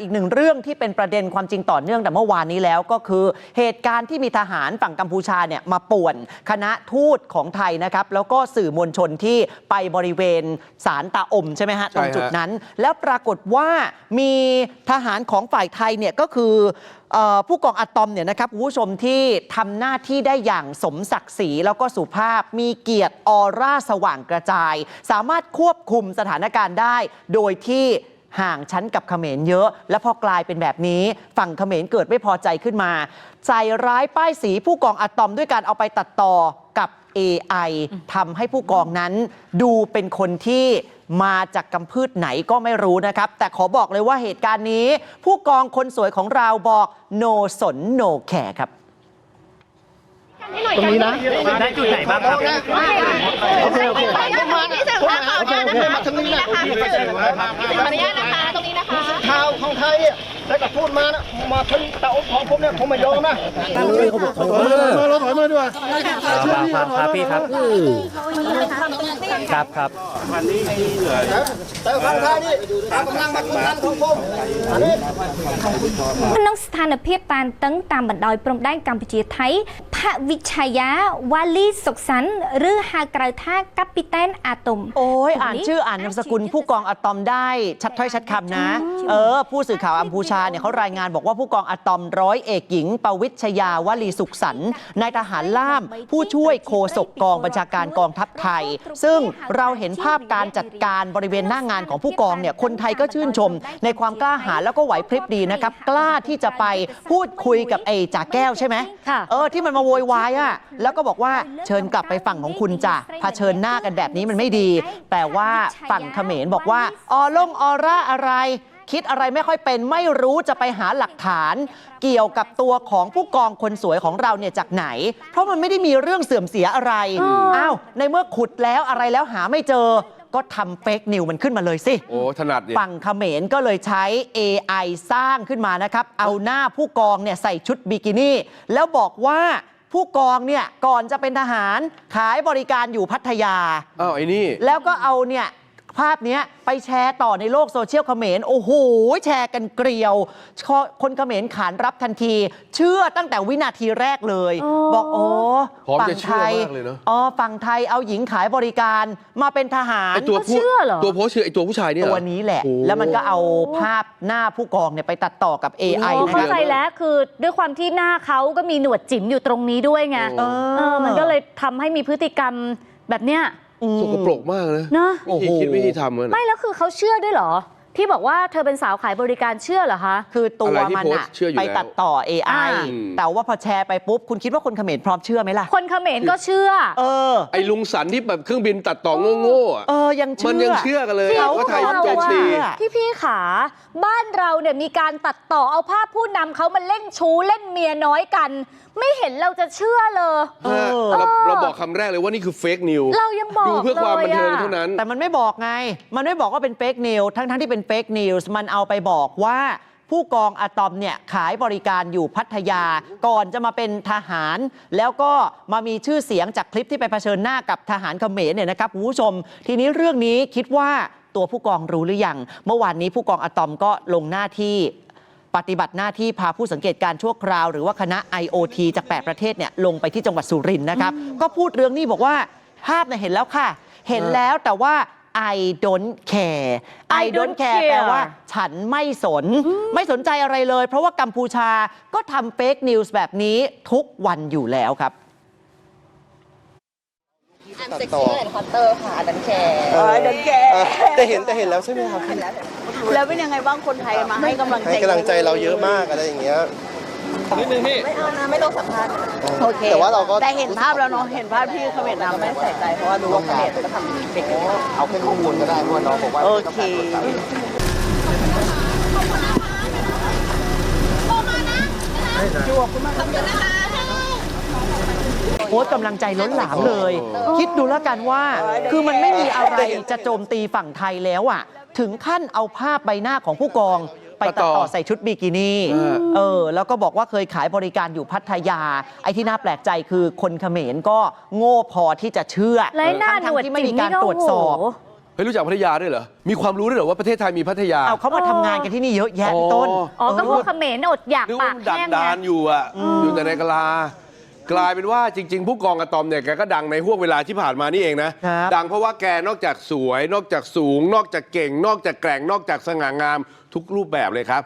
อีกหนึ่งเรื่องที่เป็นประเด็นความจริงต่อเนื่องแต่เมื่อวานนี้แล้วก็คือ เหตุการณ์ที่มีทหารฝั่งกัมพูชาเนี่ยมาป่วน คณะทูตของไทยนะครับแล้วก็สื่อมวลชนที่ไปบริเวณศาลตาอมใช่ไหมฮะตรงจุดนั้น แล้วปรากฏว่ามีทหารของฝ่ายไทยเนี่ยก็คือเอ่อผู้กองอะตอมเนี่ยนะครับคุณผู้ชมที่ทำหน้าที่ได้อย่างสมศักดิ์ศรีแล้วก็สุภาพมีเกียรติออร่าสว่างกระจาย สามารถควบคุมสถานการณ์ได้ โดยที่ ห่างชั้นกับเขมรเยอะ และพอกลายเป็นแบบนี้ ฝั่งเขมรเกิดไม่พอใจขึ้นมาใส่ร้ายป้ายสีผู้กองอะตอมด้วยการเอาไปตัดต่อกับ AI ทำให้ผู้กองนั้น ดูเป็นคนที่มาจากกำพืชไหนก็ไม่รู้นะครับ แต่ขอบอกเลยว่าเหตุการณ์นี้ ผู้กองคนสวยของเราบอกโนสนโนแคร์ครับตรงนี้นะได้จุดไหนบ้างครับ โอเค โอเค ขออนุญาตนะคะพี่เสกคะขออนุญาตนะคะมาทางนี้นะขออนุญาตนะคะตรงนี้นะคะชาวของไทยเนี่ยแล้วก็พูดมานะมาถึงเตาของผมเนี่ยผมไม่ยอมนะถอยมาเราถอยมาดีกว่าครับ ครับพี่ครับ ครับครับ แต่ฝั่งไทยนี่เอากำลังมาคุมกันของผมอันนี้ ក្នុងស្ថានភាពតានតឹងតាមបណ្ដោយព្រំដែនកម្ពុជាថៃផវិឆាយាវ៉ាលីសុកសាន់ឬហៅក្រៅថាកាពីតែនអាតុម โอ้ยอ่านชื่ออ่านนามสกุลผู้กองอะตอมได้ชัดถ้อยชัดคำนะ เออ ผู้สื่อข่าวอัมพูชาเนี่ยเขารายงานบอกว่าผู้กองอะตอมร้อยเอกหญิง ปวิชยาวลีสุขสันต์นายทหารล่าม ผู้ช่วยโฆษกกองบัญชาการกองทัพไทย ซึ่ง เราเห็นภาพการจัดการบริเวณหน้างานของผู้กองเนี่ยคนไทยก็ชื่นชม ในความกล้าหาญแล้วก็ไหวพริบดีนะครับ กล้าที่จะไปพูดคุยกับไอ้จ่าแก้วใช่ไหมค่ะเออที่มันมาโวยวายอะแล้วก็บอกว่าเชิญกลับไปฝั่งของคุณจ้ะเผชิญหน้ากันแบบนี้มันไม่ดี แต่ว่าฝั่งเขมรบอกว่าออลงออร่าอะไร คิดอะไรไม่ค่อยเป็น ไม่รู้จะไปหาหลักฐาน เกี่ยวกับตัวของผู้กองคนสวยของเราเนี่ยจากไหน เพราะมันไม่ได้มีเรื่องเสื่อมเสียอะไรอ้าวในเมื่อขุดแล้วอะไรแล้วหาไม่เจอ ก็ทำเฟกนิวมันขึ้นมาเลยสิ โอ้ถนัดดิ ฝั่งเขมรก็เลยใช้ AI สร้างขึ้นมานะครับ เอาหน้าผู้กองเนี่ยใส่ชุดบิกินี่ แล้วบอกว่าผู้กองเนี่ยก่อนจะเป็นทหารขายบริการอยู่พัทยา อ้าวไอ้นี่ แล้วก็เอาเนี่ย ภาพเนี้ยไปแชร์ต่อในโลกโซเชียลเขมรโอ้โห แชร์กันเกลียว คนเขมรขานรับทันที เชื่อตั้งแต่วินาทีแรกเลย บอกโอ้พร้อมฝั่จะงเชื่ไทอยมากเลยเนอะอ๋อฝั่งไทยเอาหญิงขายบริการมาเป็นทหารไอ้ตัวผู้เชื่อเหรอตัวโพสต์คือไอ้ตัวผู้ชายเนี่ยตัเรวอนี้แหละโอ้แล้วมันก็เอาภาพหน้าผู้กองเนี่ยไปตัดต่อกับ AI โอ้นะคเข้ารับใจแล้วคือด้วยความที่หน้าเขาก็มีหนวดจิ๋มอยู่ตรงนี้ด้วยไงโอ้เออมันก็เลยทำให้มีพฤติกรรมแบบเนี้ย สกปรกมากนะเนอะวิธีคิดวิธีทำมันไม่แล้วคือเขาเชื่อด้วยเหรอ ที่บอกว่าเธอเป็นสาวขายบริการเชื่อเหรอคะ คือตัวอะไรที่มันโพสอะต์เชื่ออยู่ไปแล้วตัดต่อ AI อ่าแต่ว่าพอแชร์ไปปุ๊บ คุณคิดว่าคนเขมรพร้อมเชื่อไหมล่ะ คนเขมรก็เชื่อ เออ ไอ้ลุงสันที่แบบเครื่องบินตัดต่อโง่ๆอะเออ ยังเชื่อ มันยังเชื่อกันเลยเขาว่าไทยเขาโจมตีเชื่อพี่พี่ๆขาบ้านเราเนี่ยมีการตัดต่อเอาภาพผู้นำเขามาเล่นชู้เล่นเมียน้อยกัน ไม่เห็นเราจะเชื่อเลย เออ เราเราบอกคำแรกเลยว่านี่คือเฟกนิวเรายังบอกดูเพื่อความบันเทิงลยะเท่านั้น แต่มันไม่บอกไง มันไม่บอกว่าเป็นเฟกนิวทั้งทั้งๆที่เป็นเฟกนิวส์มันเอาไปบอกว่าผู้กองอะตอมเนี่ยขายบริการอยู่พัทยา ก่อนจะมาเป็นทหาร แล้วก็มามีชื่อเสียงจากคลิปที่ไปเผชิญหน้ากับทหารเขมรเนี่ยนะครับคุณผู้ชม ทีนี้เรื่องนี้คิดว่าตัวผู้กองรู้หรือยัง เมื่อวานนี้ผู้กองอะตอมก็ลงหน้าที่ปฏิบัติหน้าที่พาผู้สังเกตการณ์ชั่วคราว หรือว่าคณะ IoT จาก 8 ประเทศเนี่ยลงไปที่จังหวัดสุรินทร์นะครับก็พูดเรื่องนี้บอกว่าภาพเนี่ยเห็นแล้วค่ะ เห็นแล้วแต่ว่า I don't care I don't care แปลว่า ฉันไม่สน ไม่สนใจอะไรเลย เพราะว่ากัมพูชาก็ทำเฟกนิวส์แบบนี้ทุกวันอยู่แล้วครับอันเซ็กซี่แอนด์คอนเตอร์ค่ะอันนั้นแคร์เออเดินแกแต่เห็นแต่เห็นแล้วใช่ไหมครับ แล้วเป็นยังไงบ้างคนไทยมาให้กำลังใจให้กำลังใจเราเยอะมากอะไรอย่างเงี้ย ไม่เอานะไม่ต้องสัมภาษณ์นะโอเคแต่ว่าเราก็ แต่เห็นภาพแล้วเนาะเห็นภาพที่เขมรนำไม่ใส่ใจเพราะว่ารู้ว่าเขมรก็ทำเป็นอย่างนี้เอาแค่ข้อมูลก็ได้เพราะว่าน้องบอกว่าโอเคโพสต์กำลังใจล้นหลามเลย คิดดูแล้วกันว่า คือมันไม่มีอะไรจะโจมตีฝั่งไทยแล้วอะ ถึงขั้นเอาภาพใบหน้าของผู้กอง ไปตัดต่อใส่ชุดบิกินี่เออเออแล้วก็บอกว่าเคยขายบริการอยู่พัทยา ไอ้ที่น่าแปลกใจคือคนเขมรก็โง่พอที่จะเชื่อและหน้าหนทั้งวดๆที่ไม่จิ๋มีมการนี่ก็ตรวจสอบโอ้โหเฮ้ยรู้จักพัทยาด้วยเหรอ มีความรู้ด้วยเหรอว่าประเทศไทยมีพัทยา เอาเขามาทำงานกันที่นี่เยอะแยะพี่ต้น อ๋อก็พวกเขมรอดอยากนึกปาว่ากมันดักแห้งดานไงอยู่อะ อยู่แต่ในกะลา กลายเป็นว่าจริง ๆ ผู้กองอะตอมเนี่ยแกก็ดังในห่วงเวลาที่ผ่านมานี่เองนะ ครับ ดังเพราะว่าแกนอกจากสวย นอกจากสูง นอกจากเก่ง นอกจากแกร่ง นอกจากสง่างามทุกรูปแบบเลยครับ